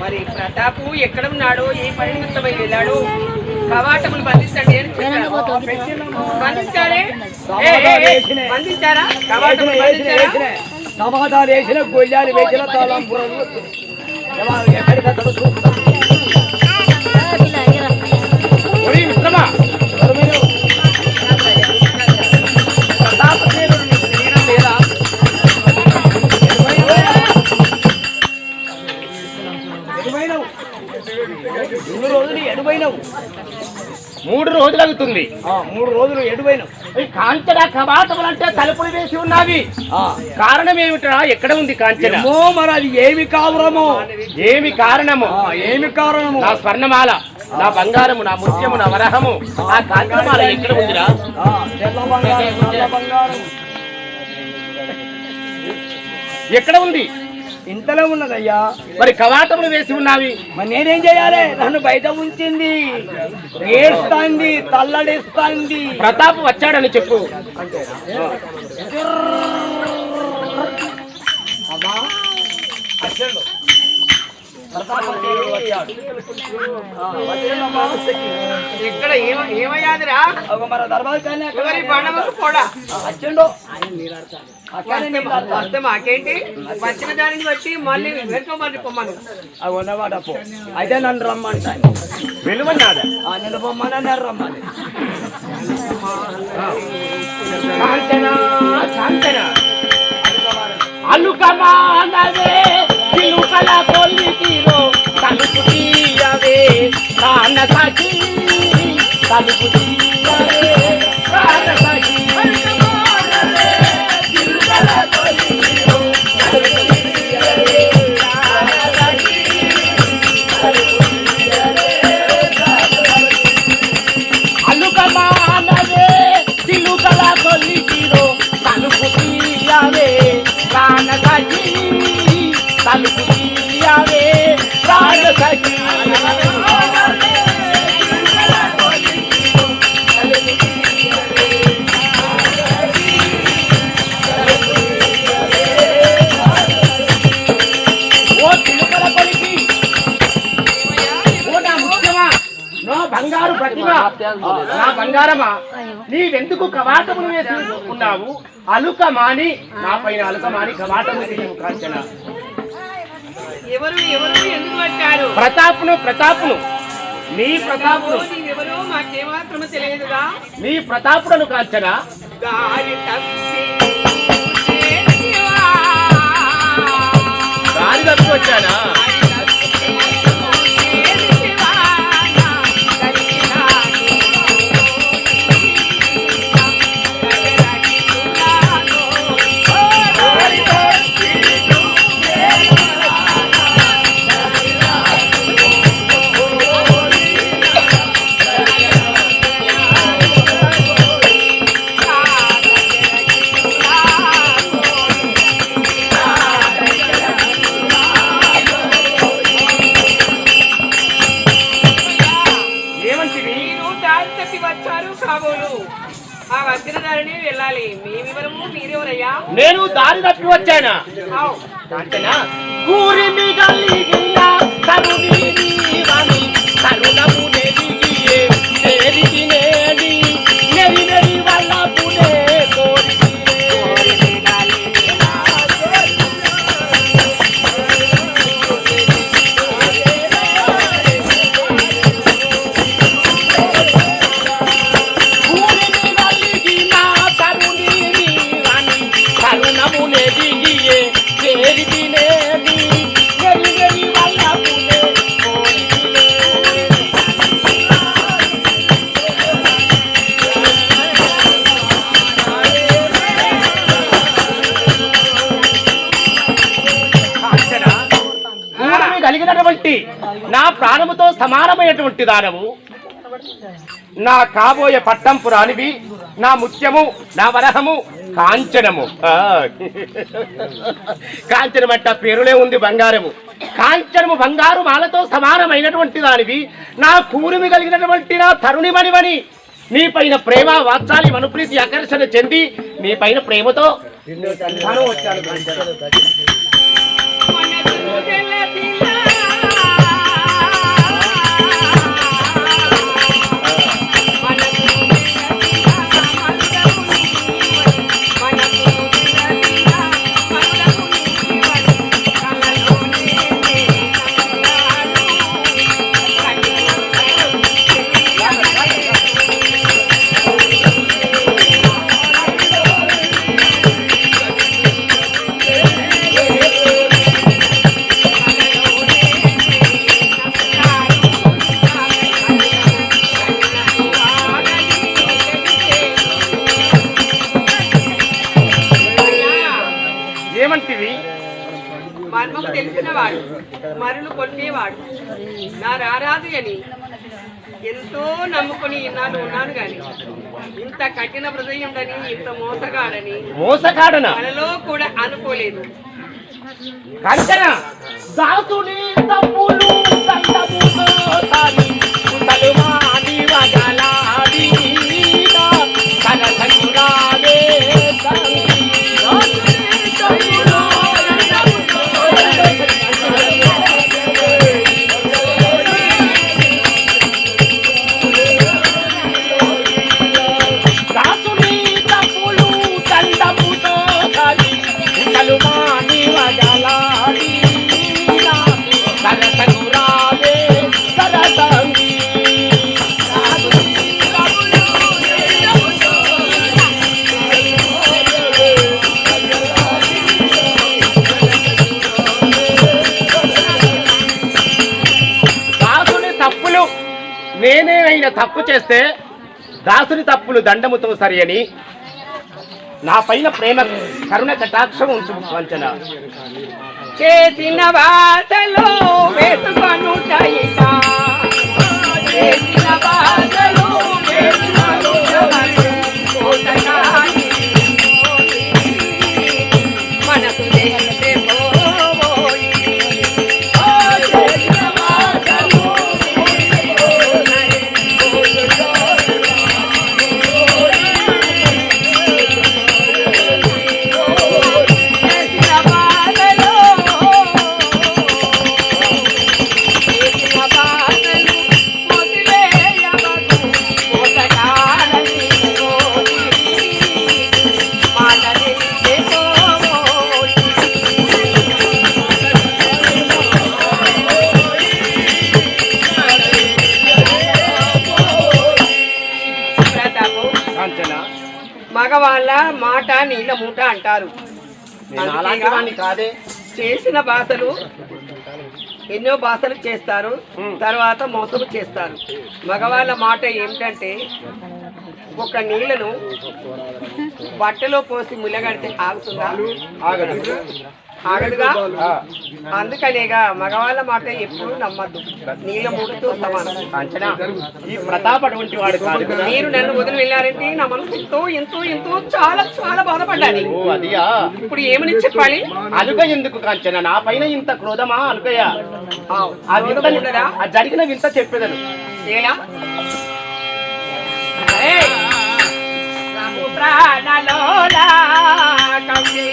మరి ప్రతాపు ఎక్కడ ఉన్నాడు ఏ పరిణితమై వెళ్ళాడు కవాటములు బంధించండి అని చెప్పారు. బంధించారా? కవాటములు బంధించారా? సమాధానం వేసిన గొయ్యాలు వేసిన తాళం ఎక్కడికి అతడు రోజులు మూడు రోజులు అవుతుంది మూడు రోజులు ఎడుమైనవు ఈ కాంచన కవాటములు అంటే తలుపులు వేసి ఉన్నవి. కారణం ఏమిటా ఎక్కడ ఉంది కాంచన? మరి అది ఏమి కావురమో ఏమి కారణము? ఏమి కారణము? నా స్వర్ణమాల నా బంగారము నా ముత్యము నా వరహము. ఆ కాంచనమాల ఎక్కడ ఉందిరా? ఎక్కడ ఉంది? ఇంతలో ఉన్నదయ్యా. మరి కవాటములు వేసి ఉన్నవి. మరి నేనేం చేయాలి? నన్ను బయట ఉంచింది. ఏడుస్తాంది తల్లడిస్తాంది. ప్రతాప్ వచ్చాడని చెప్పు. అమ్మా ఏమ ఏమయ్యాదిరా? ఒక మన దర్బార్ కానీ అక్కడ ఎవరి బాణములు కూడా. వచ్చిండు అక్కడే నీళ్ళు వస్తే మాకేంటి? వచ్చిన దానికి బట్టి మళ్ళీ వెనుక మళ్ళీ పొమ్మను. అవి అయితే నన్ను పొమ్మని నన్ను రమ్మని. కొల్లికిరో తలుపు తీయవే కాన సాకి తలుపు తీయవే కాన బంగారమా? నీవెందుకు కవాటములు వేసి ఉన్నావు? అలుక మాని నా పైన అలుక మాని కవాటము తీయవు కాంచన. ఎవరు ఎవరు ఎందుకు పట్టారు? ప్రతాపును ప్రతాపును నీ ప్రతాపును నీవెవరో మాకేమాత్రము తెలియదుగా. నీ ప్రతాపుడను కాంచన. దారి తప్పి. దారి తప్పి వచ్చానా? దానము నా కాబోయే పట్టంపు రానివి నా ముత్యము నా వరహము కాంచనము. కాంచనం అంట పేరులే ఉంది బంగారము. కాంచనము బంగారు మాలతో సమానమైనటువంటి దానివి నా కూరిమి కలిగినటువంటి నా తరుణిమణివని నీ పైన ప్రేమ వాత్సాలి మనుప్రీతి ఆకర్షణ చెంది నీ పైన ప్రేమతో వచ్చాను. కఠిన హృదయుడని ఇంత మోసగాడని మోసగాడన? మనలో కూడా అనుకోలేదు. కాంచన దాసుని తప్పులు నేనే అయినా తప్పు చేస్తే దాసుని తప్పులు దండముతో సరి అని నా పైన ప్రేమ కరుణ కటాక్షం ఉంచు వంచన. చేసిన బాధలో వేసుకొనుట చేసిన బాధలో అలాంటి వాడిని కాదే. చేసిన భాషలు ఎన్నో భాషలు చేస్తారు. తర్వాత మోసము చేస్తారు. మగవాళ్ళ మాట ఏమిటంటే ఒక నీళ్ళను బట్టలో పోసి ములగడితే ఆగుతుందా? ఆగదు. ఆగదుగా? ఆ, అందుకనేగా మగవాళ్ళ మాట ఎప్పుడు నమ్మద్దు. నీళ్ళ మూటతో సమానం. కాంచన ఈ ప్రతాప్ అటువంటి వాడు కాదు మీరు నన్ను వదిలి వెళ్ళారంటే నా మనసు ఎంతో ఎంతో ఎంతో చాలా చాలా బాధపడ్డాను ఓ అదియా? ఇప్పుడు ఏమని చెప్పాలి? అలుక ఎందుకు కాంచన? నా పైన ఇంత క్రోధమా అలుకయ్య ఆ, ఆ వింత ఉండదా? ఆ జరిగిన వింత చెప్పేదను. ఏలా? ప్రాణలోలా కవి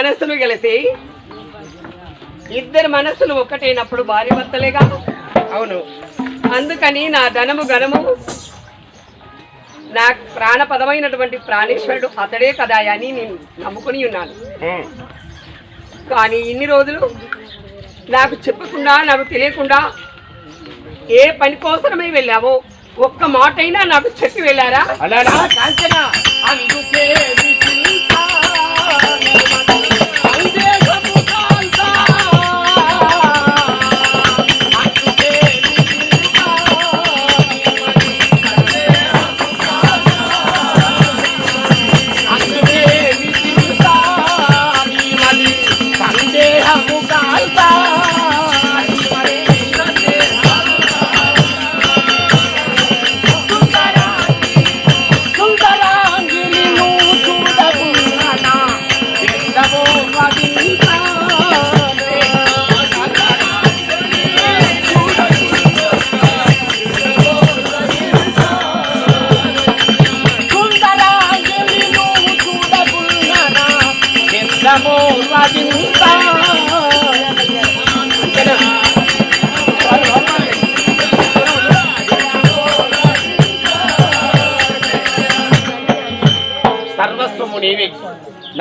మనసులు కలిసి ఇద్దరు మనసులు ఒక్కటైనప్పుడు భార్య భర్తలేగా అవును. అందుకని నా ధనము ఘనము నా ప్రాణపదమైనటువంటి ప్రాణేశ్వరుడు అతడే కదా అని నేను నమ్ముకుని ఉన్నాను. కానీ ఇన్ని రోజులు నాకు చెప్పకుండా నాకు తెలియకుండా ఏ పని కోసమై వెళ్ళావో ఒక్క మాట అయినా నాకు చెప్పి వెళ్ళారా? అలానా కాంచన అందుకే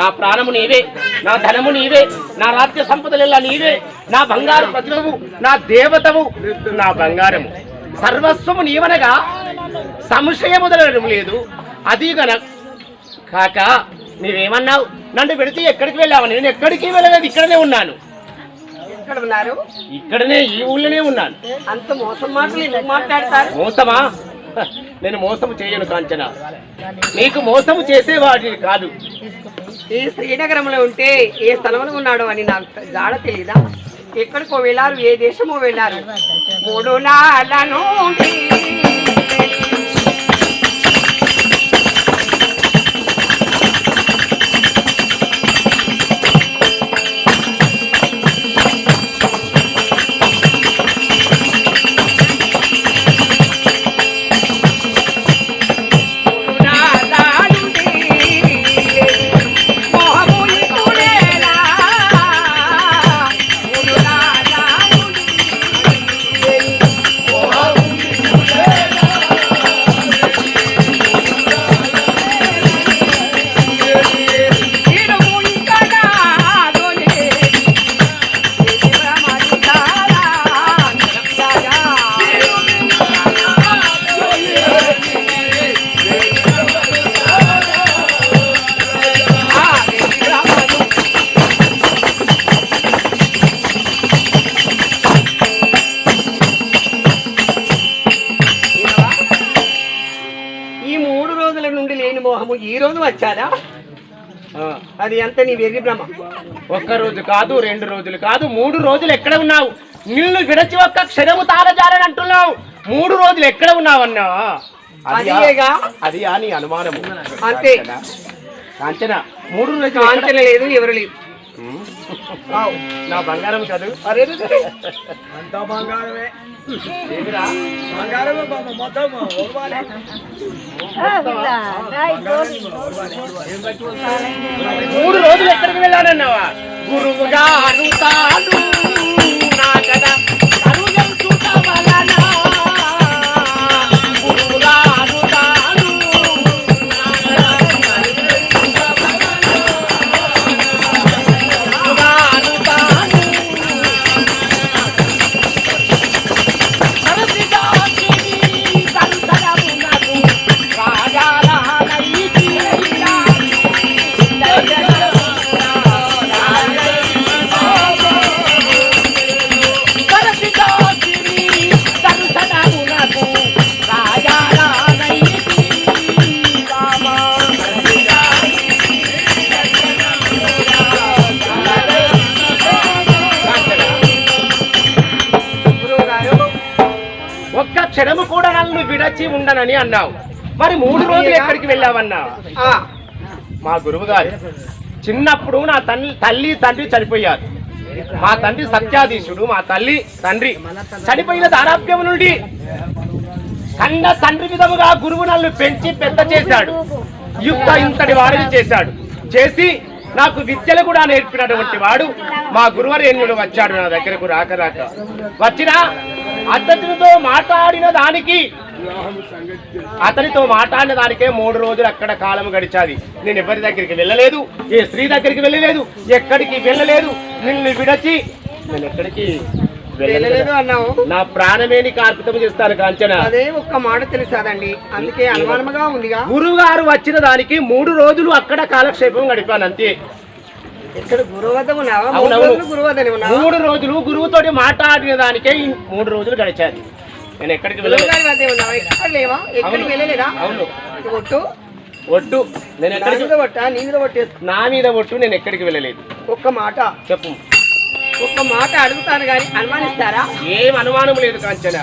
నా ప్రాణము నీవే నా ధనము నీవే నా రాజ్య సంపదలెల్లా నీవే నా బంగారు ప్రతిభవు నా దేవతవు నా బంగారము. సర్వస్వము నీవనగా సంశయము మొదలడం లేదు. అది గన కాక నీవేమన్నావు? నన్ను పెడితే ఎక్కడికి వెళ్ళావని నేను ఎక్కడికి వెళ్ళలేదు? ఇక్కడనే ఉన్నాను. ఎక్కడ ఉన్నారు? ఇక్కడనే ఈ ఊళ్ళోనే ఉన్నాను. అంత మోసం మాటలు మాట్లాడతారు? మోసమా? నేను మోసము చేయను కాంచన. నీకు మోసము చేసేవాడిని కాదు. ఈ శ్రీనగరంలో ఉంటే ఏ స్థలంలో ఉన్నాడో అని నాకు జాడ తెలీదా? ఎక్కడికో వెళ్ళారు ఏ దేశమో వెళ్ళారు. మూడు నాళ్ళ నుండి వచ్చారా? అది ఎంత నీ వెర్రి భ్రమ? ఒక్క రోజు కాదు రెండు రోజులు కాదు మూడు రోజులు ఎక్కడ ఉన్నావు? నిన్ను విడచి ఒక్క క్షణము తారజాలని అంటున్నావు. మూడు రోజులు ఎక్కడ ఉన్నావన్నా? అదియా? అదియేగా. అదియా నీ అనుమానము. అంతే. కాంచన. మూడు రోజులు కాంచన లేదు ఎవరు లేదు. నా బంగారం చదువు. అరే అంతా బంగారమే. ఏమిరా? బంగారమే బాబు మొత్తం ఓర్వాలి. మూడు రోజులు ఎక్కడికి వెళ్ళానన్నావా? గురువుగా అనుతాడు ఉండనని అన్నావు. మరి మూడు రోజులు ఎక్కడికి వెళ్ళావన్నా? మా గురువు గారు చిన్నప్పుడు నా తల్లి తల్లి తండ్రి చనిపోయారు. మా తండ్రి సత్యాధీశుడు మా తల్లి తండ్రి చనిపోయిన దారాప్యం నుండి కన్న తండ్రి విధముగా గురువు నన్ను పెంచి పెద్ద చేశాడు. యుక్త ఇంతటి వాడిని చేశాడు. చేసి నాకు విద్యలు కూడా నేర్పినటువంటి వాడు మా గురువరేణ్యుడు వచ్చాడు నా దగ్గరకు రాక రాక. వచ్చినా అతనితో మాట్లాడిన దానికి అతనితో మాట్లాడిన దానికే మూడు రోజులు అక్కడ కాలం గడిచాది. నేను ఎవరి దగ్గరికి వెళ్ళలేదు ఏ స్త్రీ దగ్గరికి వెళ్ళలేదు ఎక్కడికి వెళ్ళలేదు నిన్ను విడచి నేను ఎక్కడికి వెళ్ళలేదు. అన్నావు. నా ప్రాణమే నీకు అర్పితం చేస్తాను కాంచన. అదే ఒక్క మాట తెలుసాదండి. అందుకే అనుమానముగా ఉందిగా. గురువు గారు వచ్చిన దానికి మూడు రోజులు అక్కడ కాలక్షేపం గడిపాను అంతే. మూడు. రోజులు గురువు వద్దనే ఉన్నావా? మూడు రోజులు గురువుతోటి మాట్లాడిన దానికే మూడు రోజులు గడిచాను నేను ఎక్కడికి ఒట్టు? ఒట్టు. నేను నా ఎక్కడికి నీ మీద నా మీద ఒట్టు నేను ఎక్కడికి వెళ్ళలేదు. ఒక్క మాట. చెప్పు. ఒక్క మాట అడుగుతాను కానీ అనుమానిస్తారా? ఏం అనుమానం లేదు కాంచన.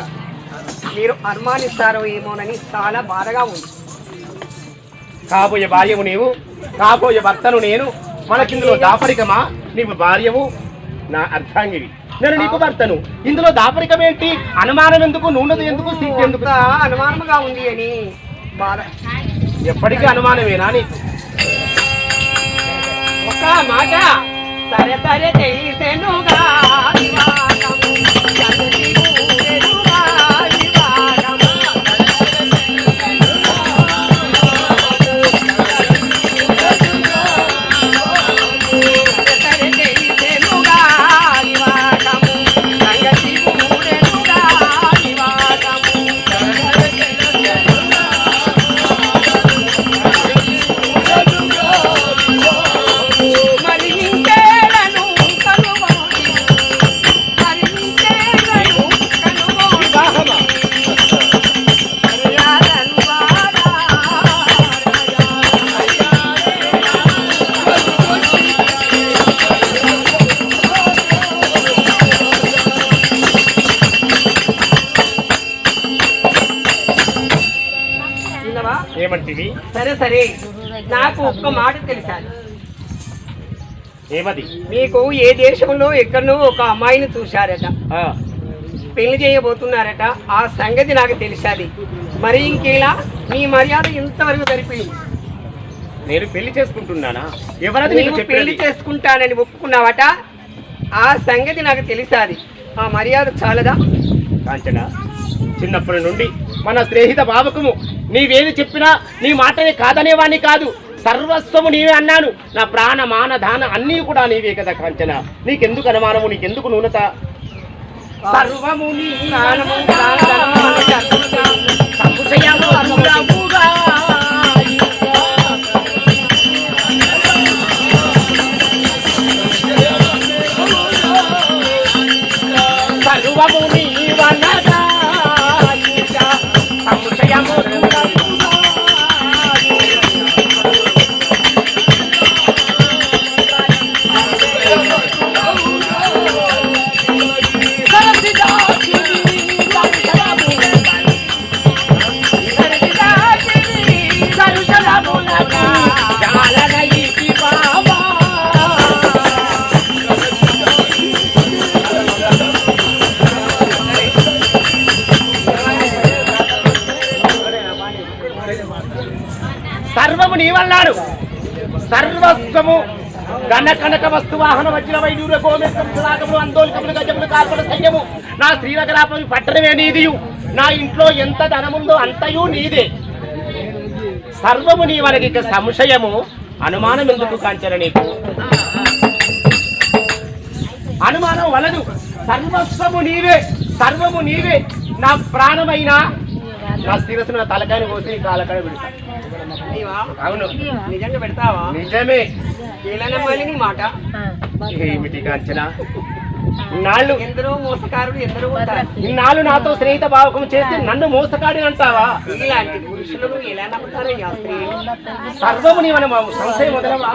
మీరు అనుమానిస్తారో ఏమోనని చాలా బాధగా ఉంది. కాబోయే భార్యవు నీవు కాబోయే భర్తను నేను మనకిందులో దాపరికమా? నీవు భార్యవు నా అర్థాంగివి నేను నీకు భర్తను ఇందులో దాపరికం ఏంటి? అనుమానం ఎందుకు? నూనెదు ఎందుకు? సిగ్గు ఎందుకు? అంతా అనుమానముగా ఉంది అని. బాధ. ఎప్పటికీ అనుమానమేనా నీకు? ఒక్క మాట. సరే సరే తెలిసెనుగా. ఏమంటివి? సరే సరే. నాకు ఒక్క మాట తెలిసాను ఏమది? మీకు ఏ దేశంలో ఎక్కడనో ఒక అమ్మాయిని చూశారట. పెళ్ళి చేయబోతున్నారట. ఆ సంగతి నాకు తెలిసాది మరి ఇంకేలా? మీ మర్యాద ఇంతవరకు సరిపోయింది. నేను పెళ్ళి చేసుకుంటున్నానా? నీవు పెళ్ళి చేసుకుంటానని ఒప్పుకున్నావట. ఆ సంగతి నాకు తెలిసాది ఆ మర్యాద చాలదా? కాంచన చిన్నప్పటి నుండి మన స్నేహిత బాబకము నీవేది చెప్పినా నీ మాటని కాదనేవాణ్ణి కాదు సర్వస్వము నీవే అన్నాను నా ప్రాణ మాన దాన అన్నీ కూడా నీవే కదా కంచన నీకెందుకు అనుమానము నీకెందుకు నూనత సర్వము నీ సర్వస్వము గణ కనక వస్తు వాహన వజ్ర వైద్యుల గోమేశ్వరం సులాగములు అందోలికములు గజములు కార్పణ సైన్యము. నా శ్రీనగరాపతి పట్టణమే నీదియు. నా ఇంట్లో ఎంత ధనముందో అంతయు నీదే. సర్వము నీ మనకి సంశయము. అనుమానం ఎందుకు కాంచన నీకు? అనుమానం వలదు. సర్వస్వము నీవే. సర్వము నీవే. నా ప్రాణమైన నా శిరస్సు నా తలకాయని కోసి నీ పెడతా? అవును. నిజంగా పెడతావా? నిజమే. నీ మాట. ఏమిటి కాంచన? ఇన్నాళ్ళు ఎందరో మోసకారులు ఎందరో ఉంటారు. ఇన్నాళ్ళు నాతో స్నేహిత భావకం చేసి నన్ను మోసకాడి అంటావా? ఇలాంటి పురుషులను ఎలా నమ్ముతారయ్యా సర్వము నీ మన సంశయం మొదలవా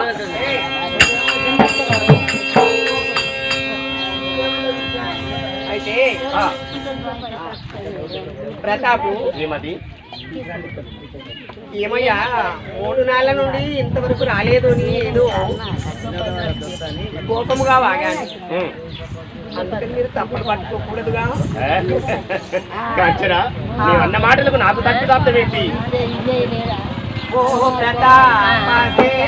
అయితే ఆ, ప్రతాపు. ఏమది ఏమయ్యా మూడు నెలల నుండి ఇంతవరకు రాలేదు అని ఏదో కోపముగా వాగాను. అందుకని మీరు తప్పులు పట్టుకోకూడదుగా. నీవన్న మాటలకు నాకు తప్పు తప్పం ఏంటి? ఓ ప్రతాపశేఖరా,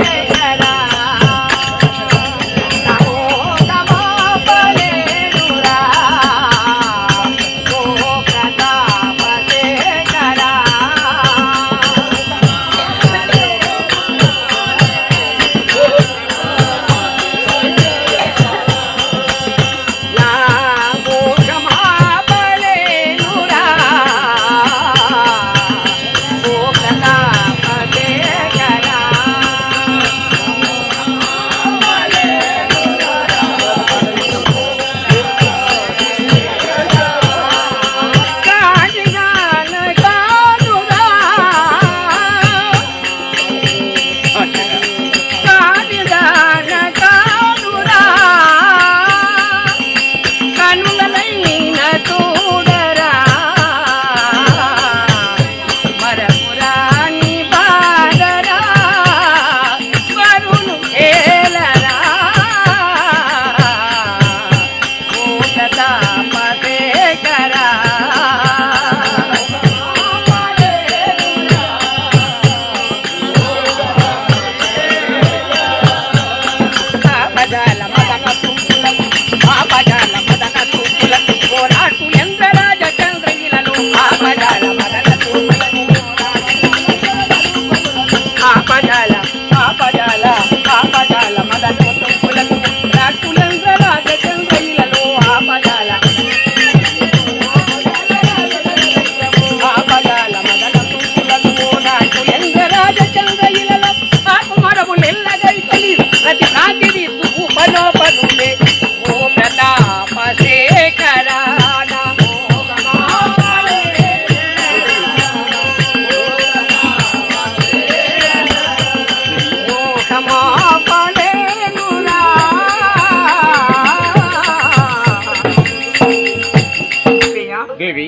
దేవి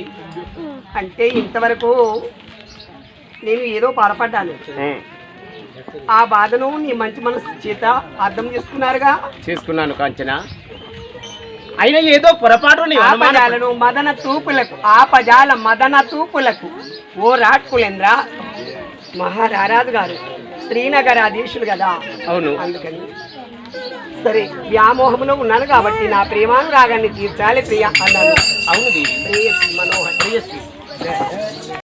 అంటే ఇంతవరకు నేను ఏదో పొరపడ్డాను ఉమ్, ఆ బాధను నీ మంచి మనసు చేత అర్థం చేసుకున్నారుగా? చేసుకున్నాను కాంచన. అయినా ఏదో పొరపాటు నీ ఆ అనుమానం. పదాలను మదన తూపులకు ఆ పదాల మదన తూపులకు ఓ రాట్కులేంద్ర. మహారారాజు గారు శ్రీనగరాధీశులు కదా. అవును. అందుకని సరే వ్యామోహంలో ఉన్నాను కాబట్టి నా ప్రేమానురాగాన్ని తీర్చాలి ప్రియ అన్నాను. అవును ప్రేయసి మనోహర్. ప్రియశ్రీ